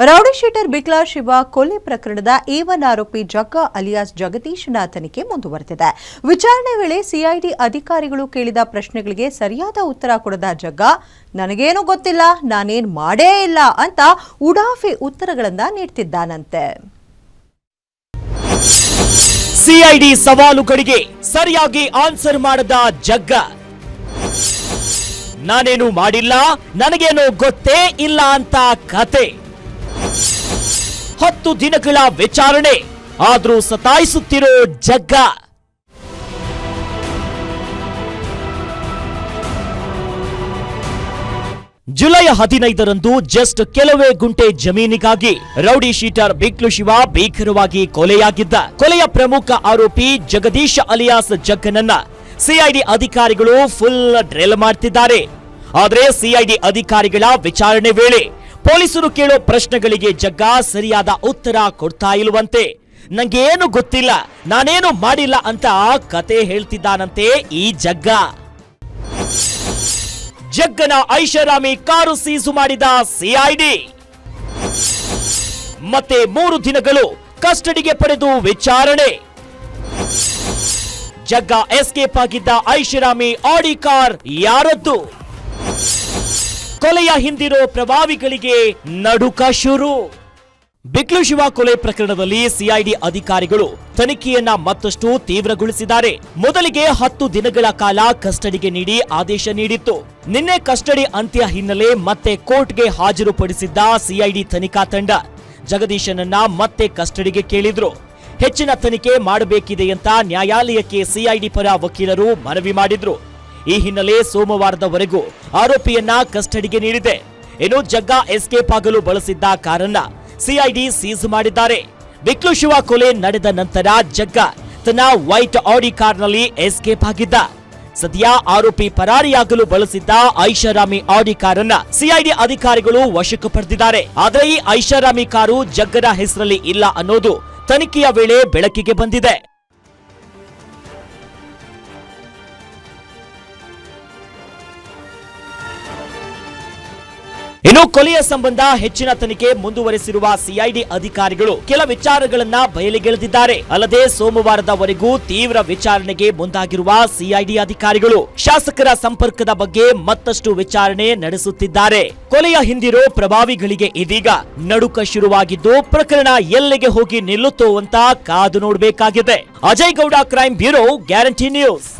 Rowdy sheeter ಬಿಕ್ಲಾ Shiva ಕೊಲೆ ಪ್ರಕರಣದ A one ಆರೋಪಿ ಜಗ್ಗ ಅಲಿಯಾಸ್ ಜಗದೀಶನ ತನಿಖೆ ಮುಂದುವರೆದಿದೆ. ವಿಚಾರಣೆ ವೇಳೆ ಸಿಐಡಿ ಅಧಿಕಾರಿಗಳು ಕೇಳಿದ ಪ್ರಶ್ನೆಗಳಿಗೆ ಸರಿಯಾದ ಉತ್ತರ ಕೊಡದ ಜಗ್ಗ, ನನಗೇನು ಗೊತ್ತಿಲ್ಲ, ನಾನೇನು ಮಾಡೇ ಇಲ್ಲ ಅಂತ ಉಡಾಫಿ ಉತ್ತರಗಳನ್ನ ನೀಡ್ತಿದ್ದಾನಂತೆ. ಸಿಐಡಿ ಸವಾಲುಗಳಿಗೆ ಸರಿಯಾಗಿ ಆನ್ಸರ್ ಮಾಡದ ಜಗ್ಗ, ನಾನೇನು ಮಾಡಿಲ್ಲ, ನನಗೇನು ಗೊತ್ತೇ ಇಲ್ಲ ಅಂತ ಕತೆ. ಹತ್ತು ದಿನಗಳ ವಿಚಾರಣೆ. ಆದರೂ ಸತಾಯಿಸುತ್ತಿರೋ ಜಗ್ಗ. ಜುಲೈ ಹದಿನೈದರಂದು ಜಸ್ಟ್ ಕೆಲವೇ ಗುಂಟೆ ಜಮೀನಿಗಾಗಿ ರೌಡಿ ಶೀಟರ್ ಬಿಕ್ಲು ಶಿವ ಭೀಕರವಾಗಿ ಕೊಲೆಯಾಗಿದ್ದ. ಕೊಲೆಯ ಪ್ರಮುಖ ಆರೋಪಿ ಜಗದೀಶ್ ಅಲಿಯಾಸ್ ಜಗ್ಗನನ್ನ ಸಿಐಡಿ ಅಧಿಕಾರಿಗಳು ಫುಲ್ ಡ್ರಿಲ್ ಮಾಡ್ತಿದ್ದಾರೆ. ಆದರೆ ಸಿಐಡಿ ಅಧಿಕಾರಿಗಳ ವಿಚಾರಣೆ ವೇಳೆ ಪೊಲೀಸರು ಕೇಳೋ ಪ್ರಶ್ನೆಗಳಿಗೆ ಜಗ್ಗ ಸರಿಯಾದ ಉತ್ತರ ಕೊಡ್ತಾ ಇಲ್ವಂತೆ ನಂಗೇನು ಗೊತ್ತಿಲ್ಲ, ನಾನೇನು ಮಾಡಿಲ್ಲ ಅಂತ ಕತೆ ಹೇಳ್ತಿದ್ದಾನಂತೆ ಈ ಜಗ್ಗ. ಜಗ್ಗನ ಐಷಾರಾಮಿ ಕಾರು ಸೀಸು ಮಾಡಿದ ಸಿಐಡಿ ಮತ್ತೆ ಮೂರು ದಿನಗಳು ಕಸ್ಟಡಿಗೆ ಪಡೆದು ವಿಚಾರಣೆ. ಜಗ್ಗ ಎಸ್ಕೇಪ್ ಆಗಿದ್ದ ಐಷಾರಾಮಿ ಆಡಿ ಕಾರ್ ಯಾರದ್ದು? ಕೊಲೆಯ ಹಿಂದಿರೋ ಪ್ರಭಾವಿಗಳಿಗೆ ನಡುಕ ಶುರು. ಬಿಕ್ಲು ಶಿವ ಕೊಲೆ ಪ್ರಕರಣದಲ್ಲಿ ಸಿಐಡಿ ಅಧಿಕಾರಿಗಳು ತನಿಖೆಯನ್ನ ಮತ್ತಷ್ಟು ತೀವ್ರಗೊಳಿಸಿದ್ದಾರೆ. ಮೊದಲಿಗೆ ಹತ್ತು ದಿನಗಳ ಕಾಲ ಕಸ್ಟಡಿಗೆ ನೀಡಿ ಆದೇಶ ನೀಡಿತ್ತು. ನಿನ್ನೆ ಕಸ್ಟಡಿ ಅಂತ್ಯ ಹಿನ್ನೆಲೆ ಮತ್ತೆ ಕೋರ್ಟ್ಗೆ ಹಾಜರುಪಡಿಸಿದ್ದ ಸಿಐಡಿ ತನಿಖಾ ತಂಡ ಜಗದೀಶನನ್ನ ಮತ್ತೆ ಕಸ್ಟಡಿಗೆ ಕೇಳಿದ್ರು. ಹೆಚ್ಚಿನ ತನಿಖೆ ಮಾಡಬೇಕಿದೆ ಅಂತ ನ್ಯಾಯಾಲಯಕ್ಕೆ ಸಿಐಡಿ ಪರ ವಕೀಲರು ಮನವಿ ಮಾಡಿದ್ರು. ಈ ಹಿನ್ನೆಲೆ ಸೋಮವಾರದವರೆಗೂ ಆರೋಪಿಯನ್ನ ಕಸ್ಟಡಿಗೆ ನೀಡಿದೆ. ಇನ್ನು ಜಗ್ಗ ಎಸ್ಕೇಪ್ ಆಗಲು ಬಳಸಿದ್ದ ಕಾರನ್ನ ಸಿಐಡಿ ಸೀಸ್ ಮಾಡಿದ್ದಾರೆ. ಬಿಕ್ಲು ಶಿವ ಕೊಲೆ ನಡೆದ ನಂತರ ಜಗ್ಗ ತನ್ನ ವೈಟ್ ಆಡಿ ಕಾರ್ನಲ್ಲಿ ಎಸ್ಕೇಪ್ ಆಗಿದ್ದ. ಸದ್ಯ ಆರೋಪಿ ಪರಾರಿಯಾಗಲು ಬಳಸಿದ್ದ ಐಷಾರಾಮಿ ಆಡಿ ಕಾರನ್ನ ಸಿಐಡಿ ಅಧಿಕಾರಿಗಳು ವಶಕ್ಕೆ ಪಡೆದಿದ್ದಾರೆ. ಆದರೆ ಈ ಐಷಾರಾಮಿ ಕಾರು ಜಗ್ಗರ ಹೆಸರಲ್ಲಿ ಇಲ್ಲ ಅನ್ನೋದು ತನಿಖೆಯ ವೇಳೆ ಬೆಳಕಿಗೆ ಬಂದಿದೆ. ಇನ್ನು ಕೊಲೆಯ ಸಂಬಂಧ ಹೆಚ್ಚಿನ ತನಿಖೆ ಮುಂದುವರೆಸಿರುವ ಸಿಐಡಿ ಅಧಿಕಾರಿಗಳು ಕೆಲ ವಿಚಾರಗಳನ್ನ ಬಯಲಿಗೆಳೆದಿದ್ದಾರೆ. ಅಲ್ಲದೆ ಸೋಮವಾರದವರೆಗೂ ತೀವ್ರ ವಿಚಾರಣೆಗೆ ಮುಂದಾಗಿರುವ ಸಿಐಡಿ ಅಧಿಕಾರಿಗಳು ಶಾಸಕರ ಸಂಪರ್ಕದ ಬಗ್ಗೆ ಮತ್ತಷ್ಟು ವಿಚಾರಣೆ ನಡೆಸುತ್ತಿದ್ದಾರೆ. ಕೊಲೆಯ ಹಿಂದಿರೋ ಪ್ರಭಾವಿಗಳಿಗೆ ಇದೀಗ ನಡುಕ ಶುರುವಾಗಿದ್ದು, ಪ್ರಕರಣ ಎಲ್ಲಿಗೆ ಹೋಗಿ ನಿಲ್ಲುತ್ತೋ ಅಂತ ಕಾದು ನೋಡಬೇಕಾಗಿದೆ. Ajay Gowda crime bureau guarantee news